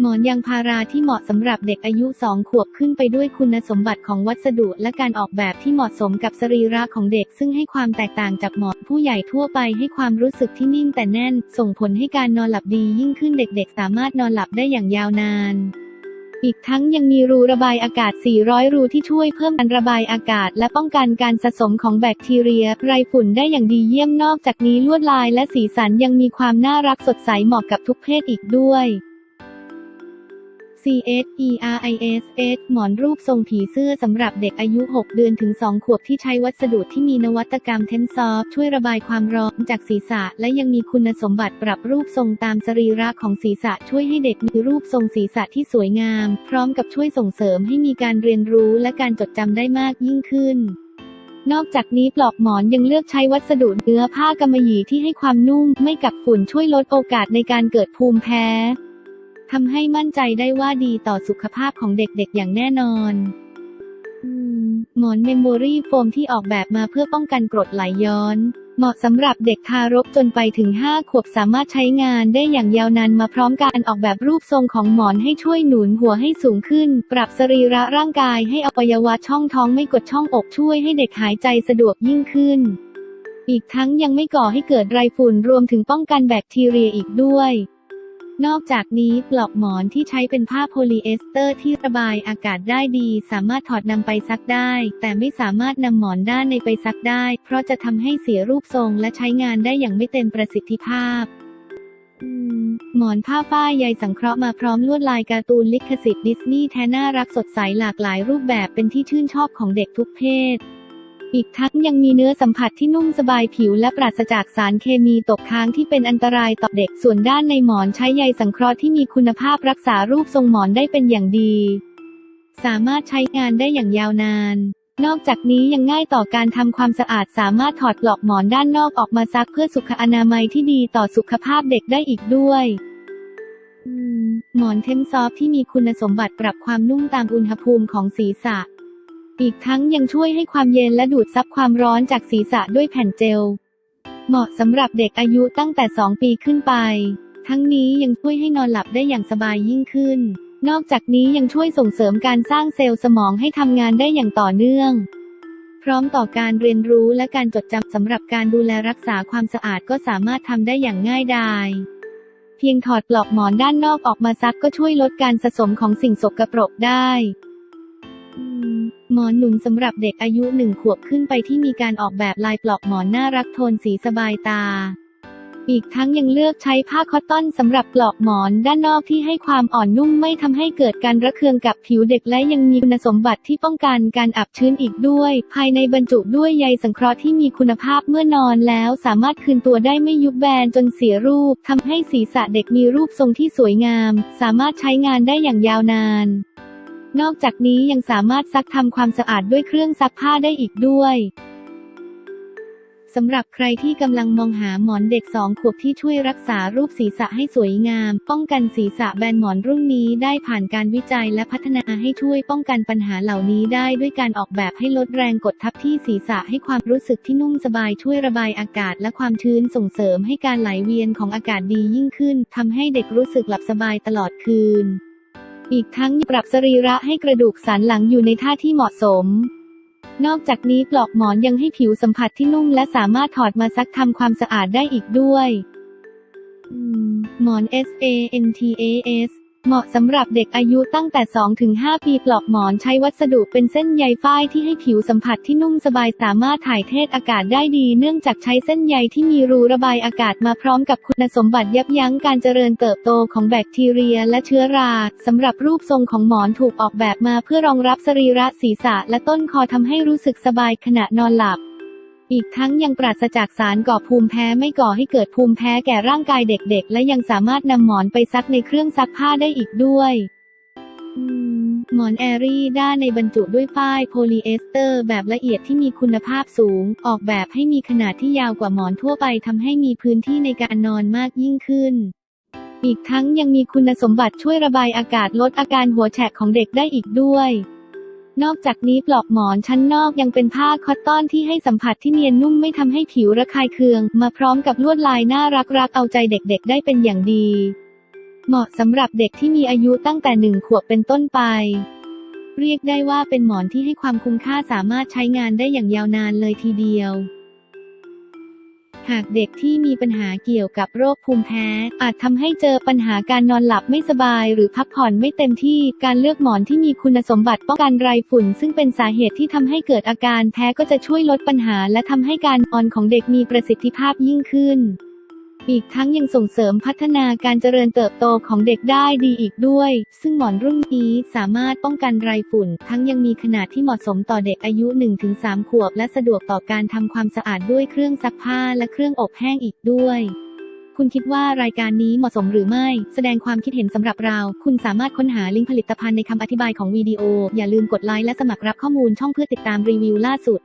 หมอนยางพาราที่เหมาะสำหรับเด็กอายุ 2 ขวบขึ้นไปด้วยคุณสมบัติของวัสดุและการออกแบบที่เหมาะสมกับสรีระของเด็ก ซึ่งให้ความแตกต่างจากหมอนผู้ใหญ่ทั่วไปให้ความรู้สึกที่นิ่งแต่แน่น ส่งผลให้การนอนหลับดียิ่งขึ้นเด็กๆ สามารถนอนหลับได้อย่างยาวนานอีกทั้งยังมีรูระบายอากาศ 400 รูที่ช่วยเพิ่มการระบายอากาศ และป้องกันการสะสมของแบคทีเรีย ไรฝุ่นได้อย่างดีเยี่ยมนอกจากนี้ลวดลายและสีสันยังมีความน่ารักสดใสเหมาะกับทุกเพศอีกด้วย C S E R I S S หมอนรูปทรงผีเสื้อสำหรับเด็กอายุ 6 เดือนถึง 2 ขวบที่ใช้วัสดุที่มีนวัตกรรมเทนซอฟช่วยระบายความร้อนจากศีรษะ และยังมีคุณสมบัติปรับรูปทรงตามสรีระของศีรษะช่วยให้เด็กมีรูปทรงศีรษะที่สวยงาม พร้อมกับช่วยส่งเสริมให้มีการเรียนรู้และการจดจำได้มากยิ่งขึ้นนอกจากนี้ปลอกหมอนยังเลือกใช้วัสดุเนื้อผ้ากำมะหยี่ที่ให้ความนุ่ม ไม่กัดฝุ่นช่วยลดโอกาสในการเกิดภูมิแพ้ ทำให้มั่นใจได้ว่าดีต่อสุขภาพของเด็กๆอย่างแน่นอนหมอนเมมโมรี่โฟมที่ออกแบบมาเพื่อป้องกันกรดไหลย้อน เหมาะสำหรับเด็กทารกจนไปถึง 5 ขวบสามารถใช้งานได้อย่างยาวนานมาพร้อมการออกแบบรูปทรงของหมอนให้ช่วยหนุนหัวให้สูงขึ้น ปรับสรีระร่างกายให้อวัยวะช่องท้องไม่กดช่องอกช่วยให้เด็กหายใจสะดวกยิ่งขึ้น อีกทั้งยังไม่ก่อให้เกิดไรฝุ่นรวมถึงป้องกันแบคทีเรียอีกด้วย นอกจากนี้ปลอกหมอนที่ใช้เป็นผ้าโพลีเอสเตอร์ที่ระบายอากาศได้ดี สามารถถอดนำไปซักได้ แต่ไม่สามารถนำหมอนด้านในไปซักได้ เพราะจะทำให้เสียรูปทรงและใช้งานได้อย่างไม่เต็มประสิทธิภาพหมอนผ้าฝ้ายใยสังเคราะห์มาพร้อมลวดลายการ์ตูนลิขสิทธิ์ดิสนีย์แทน่ารักสดใสหลากหลายรูปแบบเป็นที่ชื่นชอบของเด็กทุกเพศ อีกทั้งยังมีเนื้อสัมผัสที่นุ่มสบายผิวและปราศจากสารเคมีตกค้างที่เป็นอันตรายต่อเด็ก ส่วนด้านในหมอนใช้ใยสังเคราะห์ที่มีคุณภาพรักษารูปทรงหมอนได้เป็นอย่างดี สามารถใช้งานได้อย่างยาวนานนอกจากนี้ยังง่ายต่อการทำความสะอาดสามารถถอดปลอกหมอนด้านนอกออกมาซักเพื่อสุขอนามัยที่ดีต่อสุขภาพเด็กได้อีกด้วย หมอนเทมซอฟที่มีคุณสมบัติปรับความนุ่มตามอุณหภูมิของศีรษะ อีกทั้งยังช่วยให้ความเย็นและดูดซับความร้อนจากศีรษะด้วยแผ่นเจล เหมาะสำหรับเด็กอายุตั้งแต่ 2 ปีขึ้นไป ทั้งนี้ยังช่วยให้นอนหลับได้อย่างสบายยิ่งขึ้น นอกจากนี้ยังช่วยส่งเสริมการสร้างเซลล์สมองให้ทำงานได้อย่างต่อเนื่อง พร้อมต่อการเรียนรู้และการจดจำสำหรับการดูแลรักษาความสะอาดก็สามารถทำได้อย่างง่ายดายเพียงถอดปลอกหมอนด้านนอกออกมาซักก็ช่วยลดการสะสมของสิ่งสกปรกได้ หมอนหนุนสำหรับเด็กอายุหนึ่งขวบขึ้นไปที่มีการออกแบบลายปลอกหมอนน่ารักโทนสีสบายตา อีกทั้งยังเลือกใช้ผ้าคอตตอนสำหรับปลอกหมอนด้านนอกที่ให้ความอ่อนนุ่มไม่ทำให้เกิดการระเคืองกับผิวเด็กและยังมีคุณสมบัติที่ป้องกันการอับชื้นอีกด้วย ภายในบรรจุด้วยใยสังเคราะห์ที่มีคุณภาพเมื่อนอนแล้วสามารถคืนตัวได้ไม่ยุบแบนจนเสียรูปทำให้ศีรษะเด็กมีรูปทรงที่สวยงาม สามารถใช้งานได้อย่างยาวนาน นอกจากนี้ยังสามารถซักทำความสะอาดด้วยเครื่องซักผ้าได้อีกด้วยสำหรับใครที่กำลังมองหาหมอนเด็กสองขวบที่ช่วยรักษารูปศีรษะให้สวยงาม ป้องกันศีรษะแบนหมอนรุ่นนี้ได้ผ่านการวิจัยและพัฒนาให้ช่วยป้องกันปัญหาเหล่านี้ได้ด้วยการออกแบบให้ลดแรงกดทับที่ศีรษะให้ความรู้สึกที่นุ่มสบายช่วยระบายอากาศและความชื้นส่งเสริมให้การไหลเวียนของอากาศดียิ่งขึ้นทำให้เด็กรู้สึกหลับสบายตลอดคืน อีกทั้งปรับสรีระให้กระดูกสันหลังอยู่ในท่าที่เหมาะสม นอกจากนี้ปลอกหมอนยังให้ผิวสัมผัสที่นุ่มและสามารถถอดมาซักทำความสะอาดได้อีกด้วยหมอน S A N T A S เหมาะสำหรับเด็กอายุตั้งแต่ 2-5 ปีปลอกหมอนใช้วัสดุเป็นเส้นใยฝ้ายที่ให้ผิวสัมผัสที่นุ่มสบายสามารถถ่ายเทอากาศได้ดีเนื่องจากใช้เส้นใยที่มีรูระบายอากาศมาพร้อมกับคุณสมบัติยับยั้งการเจริญเติบโตของแบคทีเรียและเชื้อราสำหรับรูปทรงของหมอนถูกออกแบบมาเพื่อรองรับสรีระศีรษะและต้นคอทำให้รู้สึกสบายขณะนอนหลับ อีกทั้งยังปราศจากสารก่อภูมิแพ้ไม่ก่อให้เกิดภูมิแพ้แก่ร่างกายเด็กๆ และยังสามารถนำหมอนไปซักในเครื่องซักผ้าได้อีกด้วยหมอนแอรี่ด้านในบรรจุด้วยฝ้ายโพลีเอสเตอร์แบบละเอียดที่มีคุณภาพสูง ออกแบบให้มีขนาดที่ยาวกว่าหมอนทั่วไปทำให้มีพื้นที่ในการนอนมากยิ่งขึ้น อีกทั้งยังมีคุณสมบัติช่วยระบายอากาศลดอาการหัวแฉกของเด็กได้อีกด้วย นอกจากนี้ปลอกหมอนชั้นนอกยังเป็นผ้าคอตตอนที่ให้สัมผัสที่เนียนนุ่มไม่ทำให้ผิวระคายเคือง มาพร้อมกับลวดลายน่ารักรักเอาใจเด็กๆ ได้เป็นอย่างดี เหมาะสำหรับเด็กที่มีอายุตั้งแต่หนึ่งขวบเป็นต้นไป เรียกได้ว่าเป็นหมอนที่ให้ความคุ้มค่าสามารถใช้งานได้อย่างยาวนานเลยทีเดียว หากเด็กที่มีปัญหาเกี่ยวกับโรคภูมิแพ้ อาจทำให้เจอปัญหาการนอนหลับไม่สบาย หรือพักผ่อนไม่เต็มที่ การเลือกหมอนที่มีคุณสมบัติป้องกันไรฝุ่น ซึ่งเป็นสาเหตุที่ทำให้เกิดอาการแพ้ก็จะช่วยลดปัญหา และทำให้การนอนของเด็กมีประสิทธิภาพยิ่งขึ้น อีกทั้งยังส่งเสริมพัฒนาการเจริญเติบโตของเด็กได้ดีอีกด้วย ซึ่งหมอนรุ่นนี้สามารถป้องกันไรฝุ่น ทั้งยังมีขนาดที่เหมาะสมต่อเด็กอายุ 1-3 ขวบ และสะดวกต่อการทำความสะอาดด้วยเครื่องซักผ้าและเครื่องอบแห้งอีกด้วยคุณคิดว่ารายการนี้เหมาะสมหรือไม่ แสดงความคิดเห็นสำหรับเรา คุณสามารถค้นหาลิงก์ผลิตภัณฑ์ในคำอธิบายของวิดีโอ อย่าลืมกดไลค์และสมัครรับข้อมูลช่องเพื่อติดตามรีวิวล่าสุด